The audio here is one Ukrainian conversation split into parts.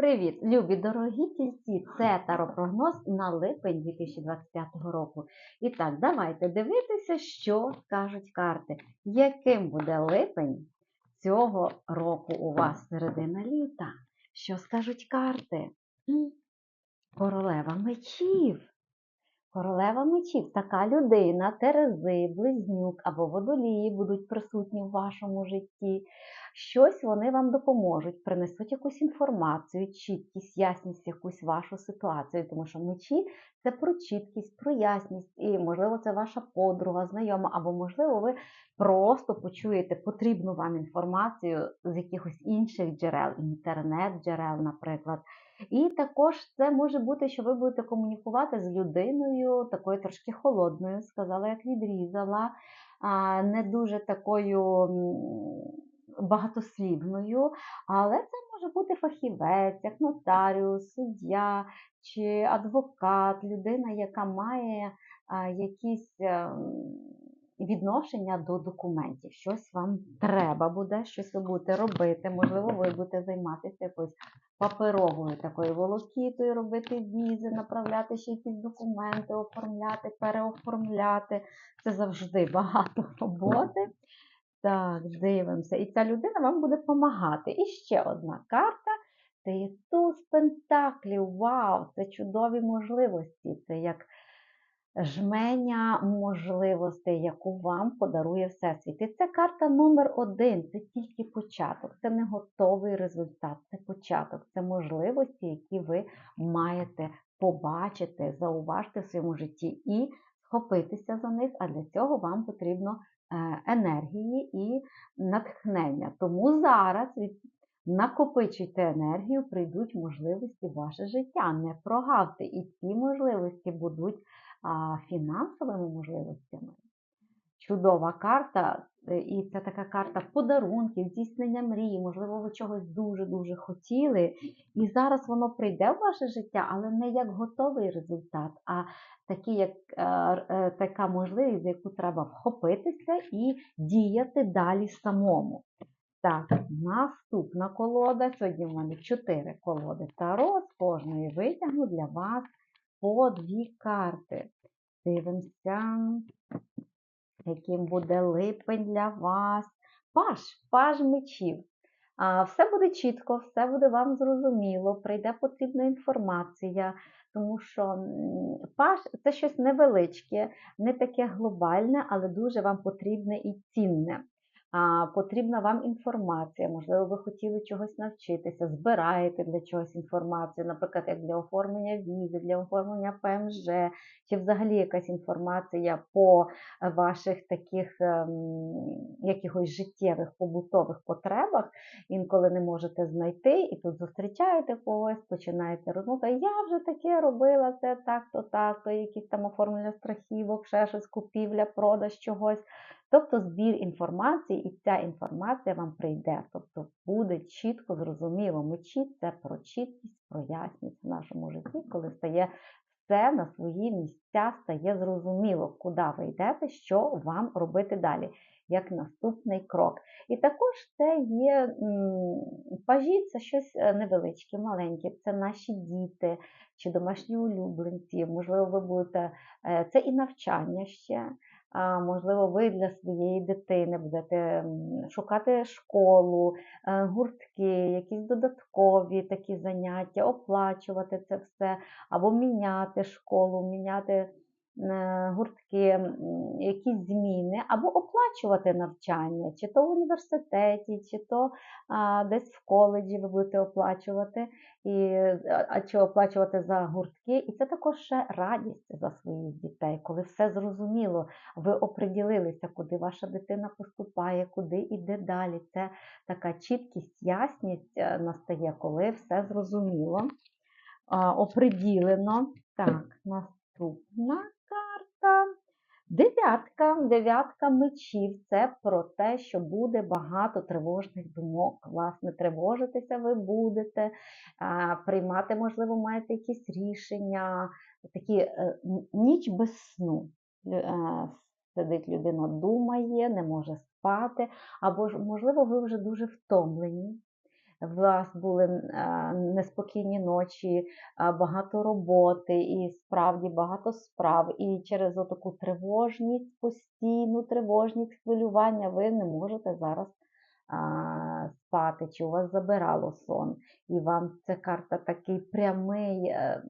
Привіт, любі дорогі тільці! Це таропрогноз на липень 2025 року. І так, давайте дивитися, що скажуть карти. Яким буде липень цього року у вас середина літа? Що скажуть карти? Королева мечів. Королева мечів, така людина, Терези, Близнюк або водолії будуть присутні в вашому житті. Щось вони вам допоможуть, принесуть якусь інформацію, чіткість, ясність, якусь вашу ситуацію, тому що мечі це про чіткість, про ясність, і, можливо, це ваша подруга, знайома, або, можливо, ви просто почуєте потрібну вам інформацію з якихось інших джерел, інтернет-джерел, наприклад. І також це може бути, що ви будете комунікувати з людиною, такою трошки холодною, сказала, як відрізала, не дуже такою багатослівною, але це може бути фахівець, як нотаріус, суддя чи адвокат, людина, яка має якісь. ем, Відношення до документів, щось вам треба буде, щось ви будете робити. Можливо, ви будете займатися якоюсь паперовою такою волокітою, робити візи, направляти ще якісь документи, оформляти, переоформляти. Це завжди багато роботи. Так, дивимося. І ця людина вам буде допомагати. І ще одна карта. Це є туз пентаклів. Вау! Це чудові можливості. Це як жменя можливостей, яку вам подарує Всесвіт. І це карта номер один. Це тільки початок, це не готовий результат, це початок, це можливості, які ви маєте побачити, зауважити в своєму житті і схопитися за них. А для цього вам потрібно е, енергії і натхнення. Тому зараз від накопичуйте енергію, прийдуть можливості в ваше життя. Не прогавте. І ці можливості будуть фінансовими можливостями. Чудова карта, е, і це така карта подарунків, здійснення мрії. Можливо, ви чогось дуже-дуже хотіли, і зараз воно прийде в ваше життя, але не як готовий результат, а такий, як, е, е, така можливість, за яку треба вхопитися і діяти далі самому. Так, наступна колода. Сьогодні в мене 4 колоди Таро. З кожної витягну для вас по дві карти. Дивимося, яким буде липень для вас. Паш, паж мечів. Все буде чітко, все буде вам зрозуміло, прийде потрібна інформація, тому що паж це щось невеличке, не таке глобальне, але дуже вам потрібне і цінне. Потрібна вам інформація, можливо, ви хотіли чогось навчитися, збираєте для чогось інформацію, наприклад, як для оформлення візи, для оформлення ПМЖ, чи взагалі якась інформація по ваших таких ем, якихось життєвих побутових потребах, інколи не можете знайти, і тут зустрічаєте когось, починаєте розмову, я вже таке робила, це так-то, так-то, якісь там оформлення страхівок, ще щось, купівля, продаж чогось. Тобто збір інформації, і ця інформація вам прийде. Тобто буде чітко зрозуміло. Мечі це про чіткість, про ясність в нашому житті, коли стає все на свої місця, стає зрозуміло, куди ви йдете, що вам робити далі, як наступний крок. І також це є пажі, це щось е, невеличке, маленьке, це наші діти чи домашні улюбленці. Можливо, ви будете е, це і навчання ще. Можливо, ви для своєї дитини будете шукати школу, е, гуртки, якісь додаткові такі заняття, оплачувати це все, або міняти школу, міняти гуртки, якісь зміни, або оплачувати навчання, чи то в університеті, чи то а, десь в коледжі ви будете оплачувати, і, а, чи оплачувати за гуртки. І це також ще радість за своїх дітей, коли все зрозуміло, ви оприділилися, куди ваша дитина поступає, куди йде далі. Це така чіткість, ясність е, настає, коли все зрозуміло, оприділено. Так, наступна. Дев'ятка, дев'ятка мечів це про те, що буде багато тривожних думок. Власне, тривожитися ви будете, приймати, можливо, маєте якісь рішення, такі е, ніч без сну. Е, Сидить людина, думає, не може спати, або ж, можливо, ви вже дуже втомлені. У вас були неспокійні ночі, багато роботи і справді багато справ. І через отаку тривожність, постійну тривожність, хвилювання ви не можете зараз спати, чи у вас забирало сон. І вам ця карта такий прямий е,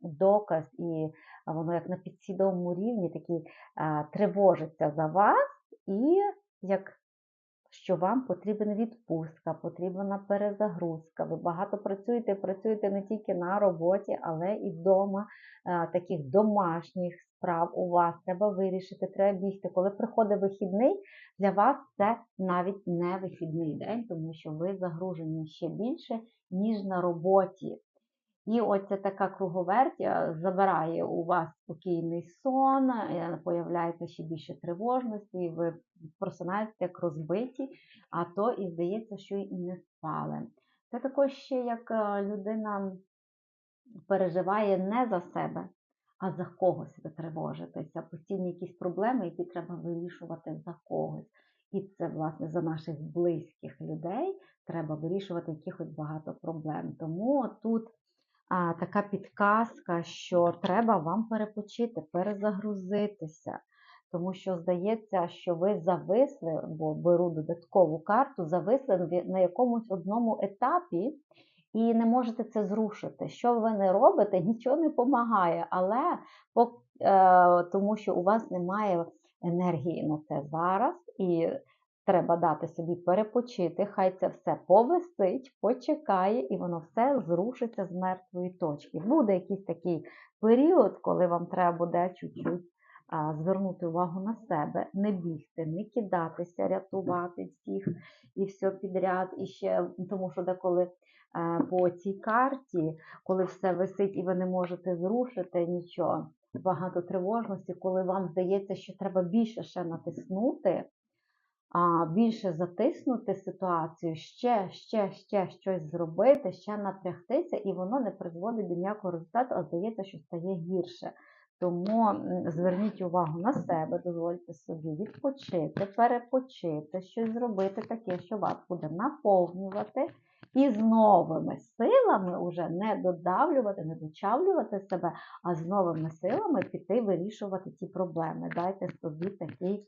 доказ, і воно як на підсвідомому рівні такий тривожиться за вас, і як що вам потрібна відпустка, потрібна перезагрузка. Ви багато працюєте, працюєте не тільки на роботі, але і вдома. Е, Таких домашніх справ у вас треба вирішити, треба бігти. Коли приходить вихідний, для вас це навіть не вихідний день, тому що ви загружені ще більше, ніж на роботі. І оця така круговерть е, забирає у вас спокійний сон, е, появляється ще більше тривожності, ви просинаєтеся як розбиті, а то і здається, що і не спали. Це також ще як е, людина переживає не за себе, а за когось ви тривожитеся. Постійні якісь проблеми, які треба вирішувати за когось. І це, власне, за наших близьких людей треба вирішувати якихось багато проблем. Тому тут така підказка, що треба вам перепочити, перезагрузитися. Тому що здається, що ви зависли, бо беру додаткову карту, зависли на- якомусь одному етапі і не можете це зрушити. Що ви не робите, нічого не допомагає, але е, тому що у вас немає енергії на це зараз, і треба дати собі перепочити, хай це все повисить, почекає, і воно все зрушиться з мертвої точки. Буде якийсь такий період, коли вам треба буде чуть-чуть звернути увагу на себе, не бігти, не кидатися, рятувати всіх і все підряд. І ще тому, що деколи е, по цій карті, коли все висить і ви не можете зрушити нічого, багато тривожності, коли вам здається, що треба більше ще натиснути, більше затиснути ситуацію, ще, ще, ще щось зробити, ще напрягтися, і воно не призводить до ніякого результату, а здається, що стає гірше. Тому зверніть увагу на себе, дозвольте собі відпочити, перепочити, щось зробити таке, що вас буде наповнювати, і з новими силами вже не додавлювати, не дочавлювати себе, а з новими силами піти вирішувати ті проблеми. Дайте собі такий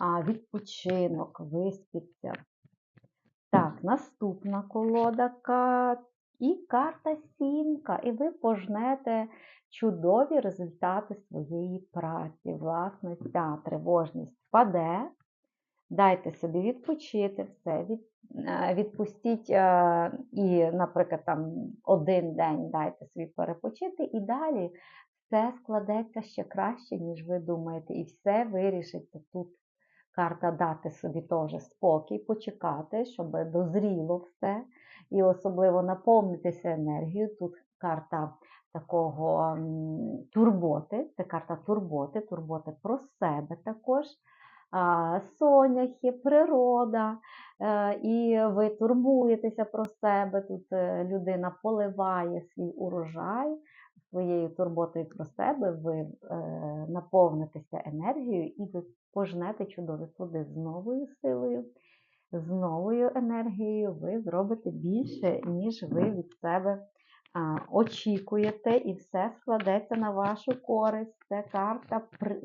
відпочинок, виспіться. Так, наступна колода і карта сімка, і ви пожнете чудові результати своєї праці. Власне, ця тривожність впаде. Дайте собі відпочити все, від, е, відпустіть е, і, наприклад, там один день дайте собі перепочити, і далі все складеться ще краще, ніж ви думаєте, і все вирішиться тут. Карта дати собі теж спокій, почекати, щоб дозріло все, і особливо наповнитися енергією. Тут карта такого турботи, це карта турботи, турботи про себе також. Соняхи, природа, е, і ви турбуєтеся про себе. Тут е, людина поливає свій урожай своєю турботою про себе, ви е, наповнитеся енергією і ви пожнете чудові плоди з новою силою, з новою енергією. Ви зробите більше, ніж ви від себе очікуєте, і все складеться на вашу користь. Це карта при-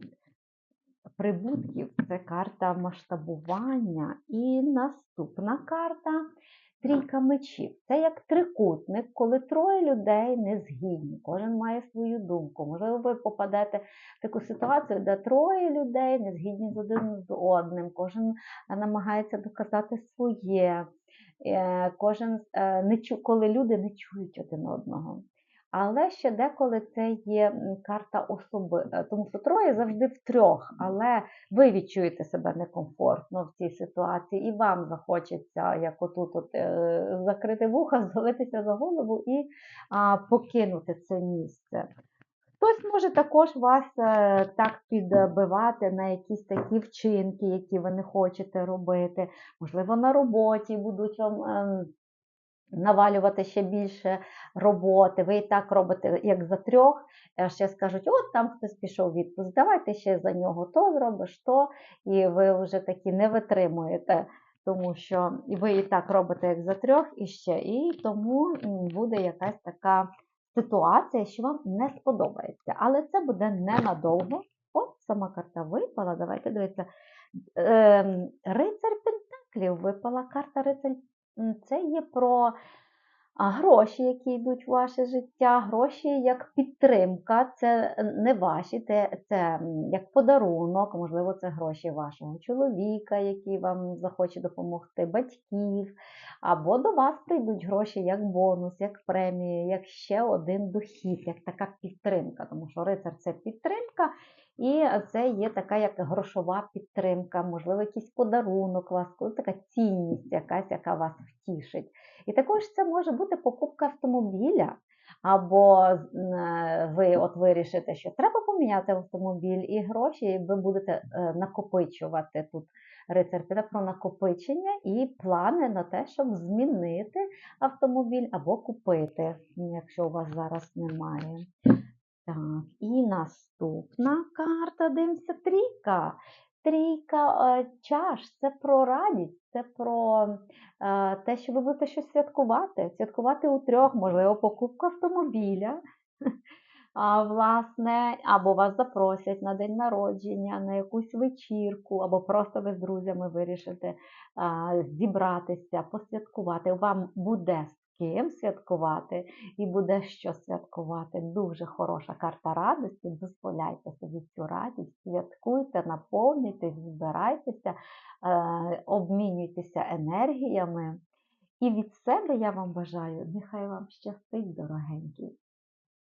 прибутків, це карта масштабування. І наступна карта трійка мечів. Це як трикутник, коли троє людей не згідні, кожен має свою думку. Можливо, ви попадете в таку ситуацію, де троє людей не згідні з один з одним, кожен е, намагається доказати своє. Е, Кожен е, не чу, коли люди не чують один одного. Але ще деколи це є карта особи, е, тому що троє завжди в трьох, але ви відчуєте себе некомфортно в цій ситуації, і вам захочеться, як отут, от, е, закрити вуха, зголитися за голову і а, покинути це місце. Хтось може також вас е, так підбивати на якісь такі вчинки, які ви не хочете робити. Можливо, на роботі будуть вам ем, навалювати ще більше роботи. Ви і так робите як за трьох. а Ще скажуть, от там хтось пішов відпуск, давайте ще за нього то зробиш, то, і ви вже такі не витримуєте тому що ви і так робите як за трьох і ще, і тому буде якась така ситуація, що вам не сподобається. Але це буде ненадовго. О, сама карта випала. Давайте дивіться. Ем, Рицар Пентаклів випала карта Рицар. Це є про гроші, які йдуть в ваше життя, гроші як підтримка, це не ваші, це, це як подарунок, можливо, це гроші вашого чоловіка, який вам захоче допомогти, батьків, або до вас прийдуть гроші як бонус, як премія, як ще один дохід, як така підтримка, тому що рицар це підтримка. І це є така як грошова підтримка, можливо, якийсь подарунок вас, така цінність якась, яка вас втішить. І також це може бути покупка автомобіля, або е, ви от вирішите, що треба поміняти автомобіль і гроші, і ви будете е, накопичувати тут піде про накопичення і плани на те, щоб змінити автомобіль або купити, якщо у вас зараз немає. Так, і наступна карта, дивимося, трійка. Трійка е, чаш це про радість, це про е, те, що ви будете щось святкувати. Святкувати у трьох, можливо, покупку автомобіля. А, власне, або вас запросять на день народження, на якусь вечірку, або просто ви з друзями вирішите а, зібратися, посвяткувати. Вам буде ким святкувати і буде що святкувати. Дуже хороша карта радості. Дозволяйте собі цю радість, святкуйте, наповнюйтесь, збирайтеся, е, обмінюйтеся енергіями. І від себе я вам бажаю, нехай вам щастить, дорогенькі.